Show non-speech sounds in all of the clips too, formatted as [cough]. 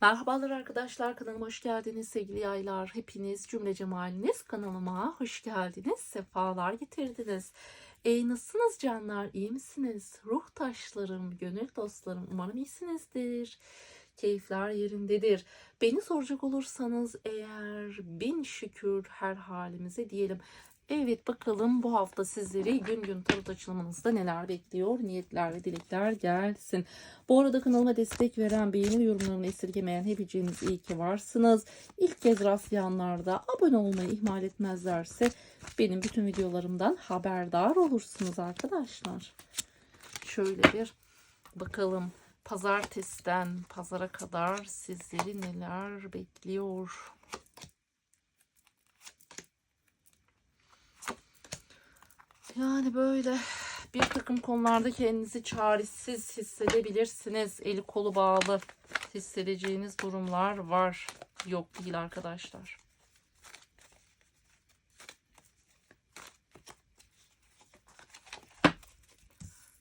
Merhabalar arkadaşlar kanalıma hoş geldiniz sevgili yaylar. Hepiniz cümle cemaliniz kanalıma hoş geldiniz. Sefalar getirdiniz. Ey nasılsınız canlar? İyi misiniz? Ruh taşlarım, gönül dostlarım umarım iyisinizdir. Keyifler yerindedir. Beni soracak olursanız eğer bin şükür her halimize diyelim. Evet bakalım bu hafta sizleri gün gün tarot açılımınızda neler bekliyor? Niyetler ve dilekler gelsin. Bu arada kanalıma destek veren, beğeni ve yorumlarını esirgemeyen hepiniz iyi ki varsınız. İlk kez rastlayanlar da abone olmayı ihmal etmezlerse benim bütün videolarımdan haberdar olursunuz arkadaşlar. Şöyle bir bakalım pazartesiden pazara kadar sizleri neler bekliyor? Yani böyle bir takım konularda kendinizi çaresiz hissedebilirsiniz. Eli kolu bağlı hissedeceğiniz durumlar var. Yok değil arkadaşlar.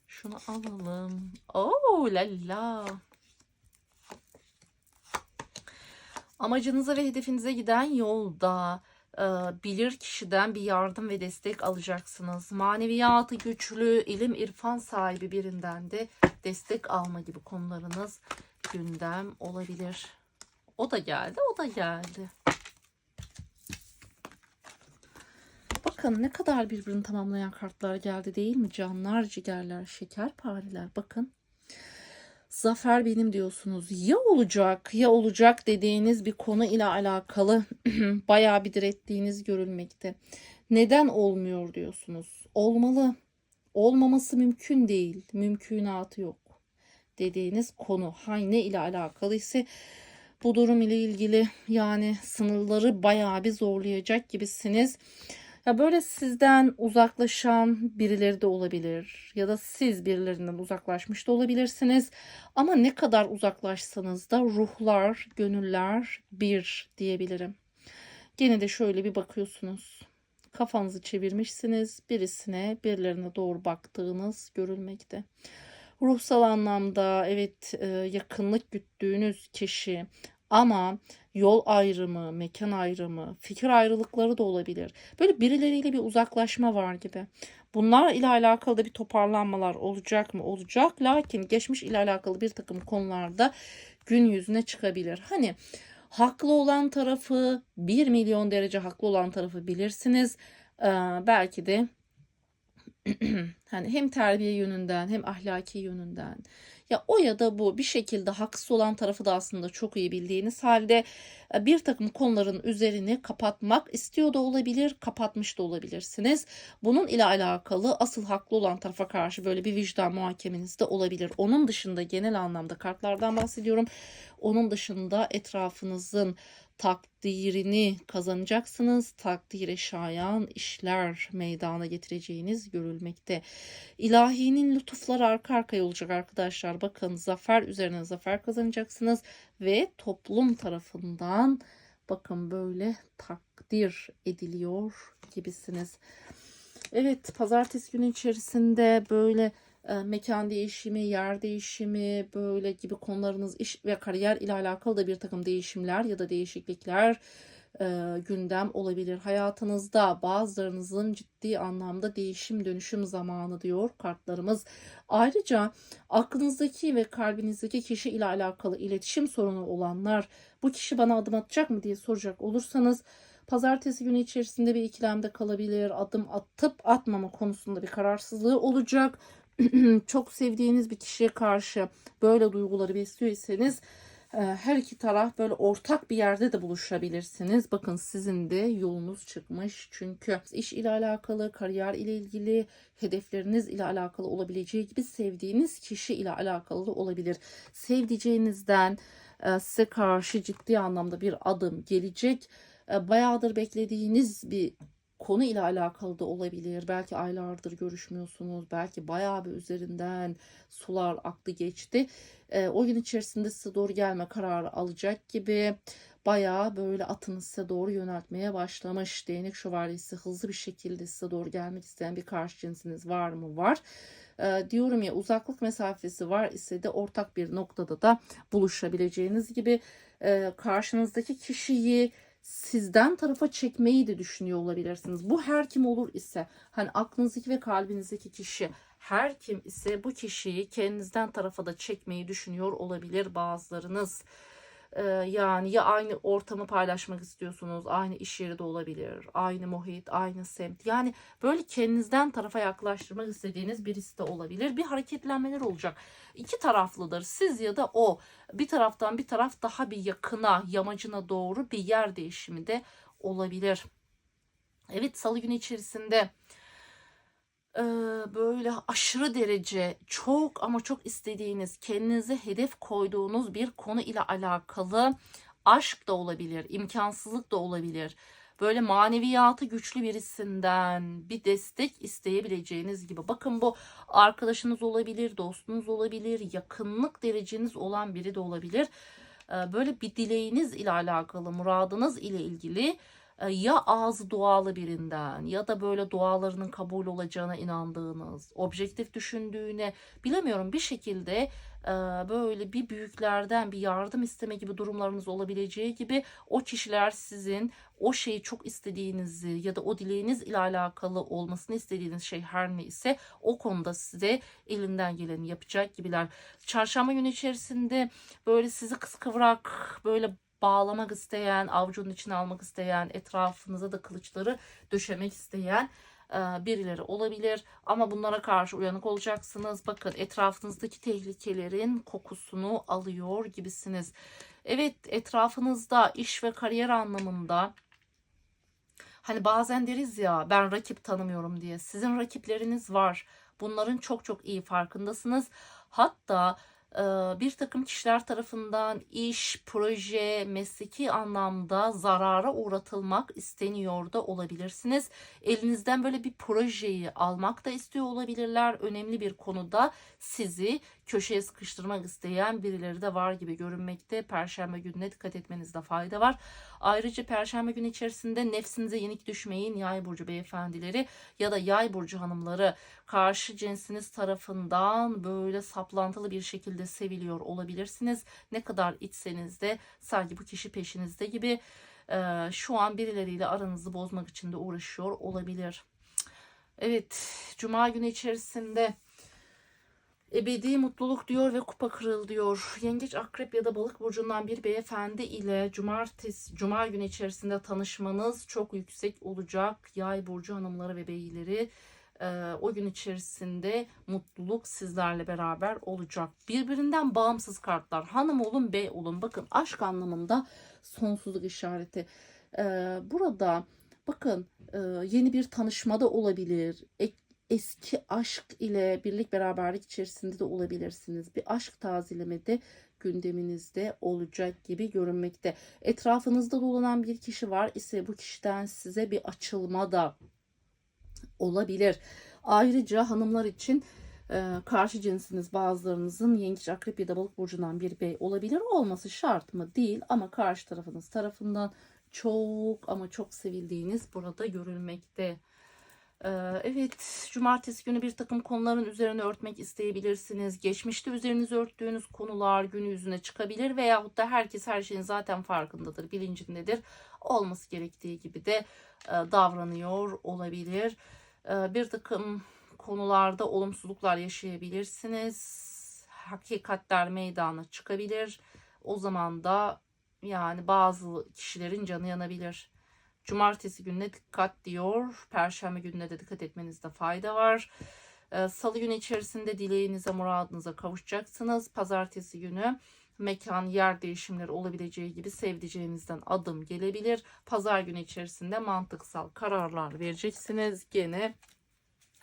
Şunu alalım. Oo la la. Amacınıza ve hedefinize giden yolda bilir kişiden bir yardım ve destek alacaksınız. Maneviyatı güçlü, ilim irfan sahibi birinden de destek alma gibi konularınız gündem olabilir. O da geldi, o da geldi. Bakın ne kadar birbirini tamamlayan kartlar geldi değil mi? Canlar, cigerler, şekerpareler. Bakın. Zafer benim diyorsunuz. Ya olacak ya olacak dediğiniz bir konu ile alakalı [clears throat] bayağı bir direttiğiniz görülmekte. Neden olmuyor diyorsunuz. Olmalı. Olmaması mümkün değil. Mümkünatı yok. Dediğiniz konu hayne ile alakalı ise bu durum ile ilgili yani sınırları bayağı bir zorlayacak gibisiniz. Ya böyle sizden uzaklaşan birileri de olabilir ya da siz birilerinden uzaklaşmış da olabilirsiniz. Ama ne kadar uzaklaşsanız da ruhlar, gönüller bir diyebilirim. Gene de şöyle bir bakıyorsunuz. Kafanızı çevirmişsiniz. Birisine, birilerine doğru baktığınız görülmekte. Ruhsal anlamda evet e, yakınlık güttüğünüz kişi ama yol ayrımı, mekan ayrımı, fikir ayrılıkları da olabilir. Böyle birileriyle bir uzaklaşma var gibi. Bunlar ile alakalı da bir toparlanmalar olacak mı? Olacak. Lakin geçmiş ile alakalı bir takım konularda gün yüzüne çıkabilir. Hani haklı olan tarafı, 1 milyon derece haklı olan tarafı bilirsiniz. Ee, belki de [clears throat] hani hem terbiye yönünden hem ahlaki yönünden ya o ya da bu bir şekilde haksız olan tarafı da aslında çok iyi bildiğiniz halde e, bir takım konuların üzerini kapatmak istiyor da olabilir, kapatmış da olabilirsiniz. Bunun ile alakalı asıl haklı olan tarafa karşı böyle bir vicdan muhakemeniz de olabilir. Onun dışında genel anlamda kartlardan bahsediyorum. Onun dışında etrafınızın takdirini kazanacaksınız. Takdire şayan işler meydana getireceğiniz görülmekte. İlahinin lütufları arka arkaya olacak arkadaşlar. Bakın zafer üzerine zafer kazanacaksınız ve toplum tarafından bakın böyle takdir ediliyor gibisiniz. Evet pazartesi günü içerisinde böyle mekan değişimi, yer değişimi böyle gibi konularınız iş ve kariyer ile alakalı da bir takım değişimler ya da değişiklikler e, gündem olabilir. Hayatınızda bazılarınızın ciddi anlamda değişim dönüşüm zamanı diyor kartlarımız. Ayrıca aklınızdaki ve kalbinizdeki kişi ile alakalı iletişim sorunu olanlar bu kişi bana adım atacak mı diye soracak olursanız pazartesi günü içerisinde bir ikilemde kalabilir. Adım atıp atmama konusunda bir kararsızlığı olacak. [clears throat] çok sevdiğiniz bir kişiye karşı böyle duyguları besliyorsanız e, her iki taraf böyle ortak bir yerde de buluşabilirsiniz. Bakın sizin de yolunuz çıkmış. Çünkü iş ile alakalı, kariyer ile ilgili, hedefleriniz ile alakalı olabileceği gibi sevdiğiniz kişi ile alakalı da olabilir. Sevdiceğinizden e, size karşı ciddi anlamda bir adım gelecek. E, bayağıdır beklediğiniz bir konu ile alakalı da olabilir. Belki aylardır görüşmüyorsunuz. Belki bayağı bir üzerinden sular aktı geçti. E, o gün içerisinde size doğru gelme kararı alacak gibi bayağı böyle atını size doğru yöneltmeye başlamış. Değnek şövalyesi hızlı bir şekilde size doğru gelmek isteyen bir karşı cinsiniz var mı? Var. Ee, diyorum ya uzaklık mesafesi var ise de ortak bir noktada da buluşabileceğiniz gibi e, karşınızdaki kişiyi sizden tarafa çekmeyi de düşünüyor olabilirsiniz. Bu her kim olur ise hani aklınızdaki ve kalbinizdeki kişi her kim ise bu kişiyi kendinizden tarafa da çekmeyi düşünüyor olabilir bazılarınız. Ee, yani ya aynı ortamı paylaşmak istiyorsunuz, aynı iş yeri de olabilir, aynı muhit, aynı semt. Yani böyle kendinizden tarafa yaklaştırmak istediğiniz birisi de olabilir. Bir hareketlenmeler olacak. İki taraflıdır. Siz ya da o. Bir taraftan bir taraf daha bir yakına, yamacına doğru bir yer değişimi de olabilir. Evet, salı günü içerisinde böyle aşırı derece çok ama çok istediğiniz, kendinize hedef koyduğunuz bir konu ile alakalı aşk da olabilir, imkansızlık da olabilir. Böyle maneviyatı güçlü birisinden bir destek isteyebileceğiniz gibi. Bakın bu arkadaşınız olabilir, dostunuz olabilir, yakınlık dereceniz olan biri de olabilir. Böyle bir dileğiniz ile alakalı, muradınız ile ilgili ya ağzı dualı birinden ya da böyle dualarının kabul olacağına inandığınız, objektif düşündüğüne bilemiyorum bir şekilde e, böyle bir büyüklerden bir yardım isteme gibi durumlarınız olabileceği gibi o kişiler sizin o şeyi çok istediğinizi ya da o dileğiniz ile alakalı olmasını istediğiniz şey her ne ise o konuda size elinden geleni yapacak gibiler. Çarşamba günü içerisinde böyle sizi kıskıvrak böyle bağlamak isteyen, avucunun içine almak isteyen, etrafınıza da kılıçları döşemek isteyen e, birileri olabilir. Ama bunlara karşı uyanık olacaksınız. Bakın etrafınızdaki tehlikelerin kokusunu alıyor gibisiniz. Evet etrafınızda iş ve kariyer anlamında hani bazen deriz ya ben rakip tanımıyorum diye. Sizin rakipleriniz var. Bunların çok çok iyi farkındasınız. Hatta bir takım kişiler tarafından iş, proje, mesleki anlamda zarara uğratılmak isteniyor da olabilirsiniz. Elinizden böyle bir projeyi almak da istiyor olabilirler. Önemli bir konuda sizi köşeye sıkıştırmak isteyen birileri de var gibi görünmekte. Perşembe gününe dikkat etmenizde fayda var. Ayrıca perşembe günü içerisinde nefsinize yenik düşmeyin yay burcu beyefendileri ya da yay burcu hanımları karşı cinsiniz tarafından böyle saplantılı bir şekilde seviliyor olabilirsiniz. Ne kadar içseniz de sanki bu kişi peşinizde gibi e, şu an birileriyle aranızı bozmak için de uğraşıyor olabilir. Evet, cuma günü içerisinde Ebedi mutluluk diyor ve kupa kırıl diyor. Yengeç, akrep ya da balık burcundan bir beyefendi ile cumartesi, cuma günü içerisinde tanışmanız çok yüksek olacak. Yay burcu hanımları ve beyleri e, o gün içerisinde mutluluk sizlerle beraber olacak. Birbirinden bağımsız kartlar. Hanım olun, bey olun. Bakın aşk anlamında sonsuzluk işareti. E, burada bakın e, yeni bir tanışmada olabilir. Eski aşk ile birlik beraberlik içerisinde de olabilirsiniz. Bir aşk tazelemede gündeminizde olacak gibi görünmekte. Etrafınızda dolanan bir kişi var ise bu kişiden size bir açılma da olabilir. Ayrıca hanımlar için e, karşı cinsiniz bazılarınızın yengeç akrep ya da balık burcundan bir bey olabilir. Olması şart mı? Değil ama karşı tarafınız tarafından çok ama çok sevildiğiniz burada görülmekte. Ee, Evet, cumartesi günü bir takım konuların üzerine örtmek isteyebilirsiniz. Geçmişte üzerinize örttüğünüz konular gün yüzüne çıkabilir veyahut da herkes her şeyin zaten farkındadır, bilincindedir. Olması gerektiği gibi de e, davranıyor olabilir. Ee, Bir takım konularda olumsuzluklar yaşayabilirsiniz. Hakikatler meydana çıkabilir. O zaman da yani bazı kişilerin canı yanabilir. Cumartesi gününe dikkat diyor. Perşembe gününe de dikkat etmenizde fayda var. Ee, Salı günü içerisinde dileğinize, muradınıza kavuşacaksınız. Pazartesi günü mekan, yer değişimleri olabileceği gibi sevdiceğinizden adım gelebilir. Pazar günü içerisinde mantıksal kararlar vereceksiniz. Gene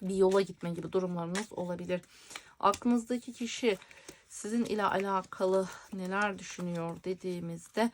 bir yola gitme gibi durumlarınız olabilir. Aklınızdaki kişi sizin ile alakalı neler düşünüyor dediğimizde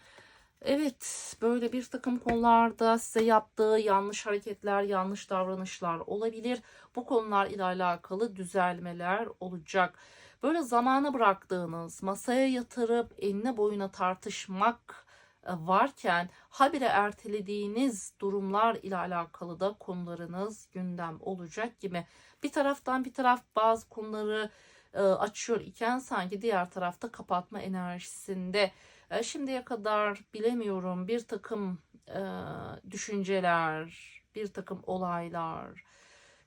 Evet, böyle bir takım konularda size yaptığı yanlış hareketler, yanlış davranışlar olabilir. Bu konular ile alakalı düzelmeler olacak. Böyle zamana bıraktığınız, masaya yatırıp enine boyuna tartışmak e, varken habire ertelediğiniz durumlar ile alakalı da konularınız gündem olacak gibi. Bir taraftan bir taraf bazı konuları e, açıyor iken sanki diğer tarafta kapatma enerjisinde. E, Şimdiye kadar bilemiyorum bir takım e, düşünceler, bir takım olaylar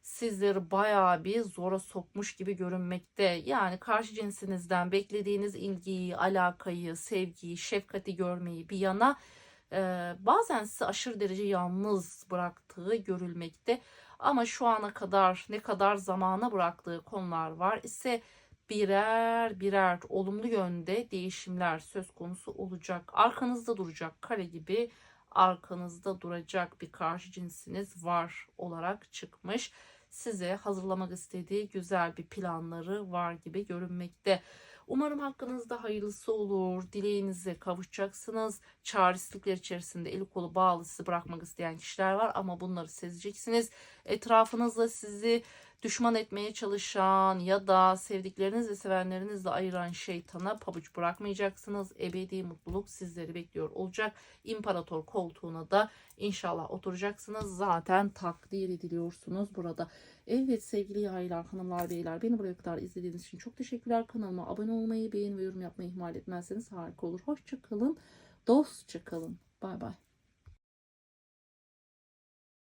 sizleri bayağı bir zora sokmuş gibi görünmekte. Yani karşı cinsinizden beklediğiniz ilgiyi, alakayı, sevgiyi, şefkati görmeyi bir yana e, bazen sizi aşırı derece yalnız bıraktığı görülmekte. Ama şu ana kadar ne kadar zamana bıraktığı konular var ise birer birer olumlu yönde değişimler söz konusu olacak. Arkanızda duracak kare gibi arkanızda duracak bir karşı cinsiniz var olarak çıkmış. Size hazırlamak istediği güzel bir planları var gibi görünmekte. Umarım hakkınızda hayırlısı olur. Dileğinize kavuşacaksınız. Çaresizlikler içerisinde eli kolu bağlı sizi bırakmak isteyen kişiler var ama bunları sezeceksiniz. Etrafınızda sizi düşman etmeye çalışan ya da sevdikleriniz ve sevenlerinizle ayıran şeytana pabuç bırakmayacaksınız. Ebedi mutluluk sizleri bekliyor olacak. İmparator koltuğuna da inşallah oturacaksınız. Zaten takdir ediliyorsunuz burada. Evet sevgili yaylar, hanımlar, beyler beni buraya kadar izlediğiniz için çok teşekkürler. Kanalıma abone olmayı, beğeni ve yorum yapmayı ihmal etmezseniz harika olur. Hoşça kalın, dostça kalın. Bay bay.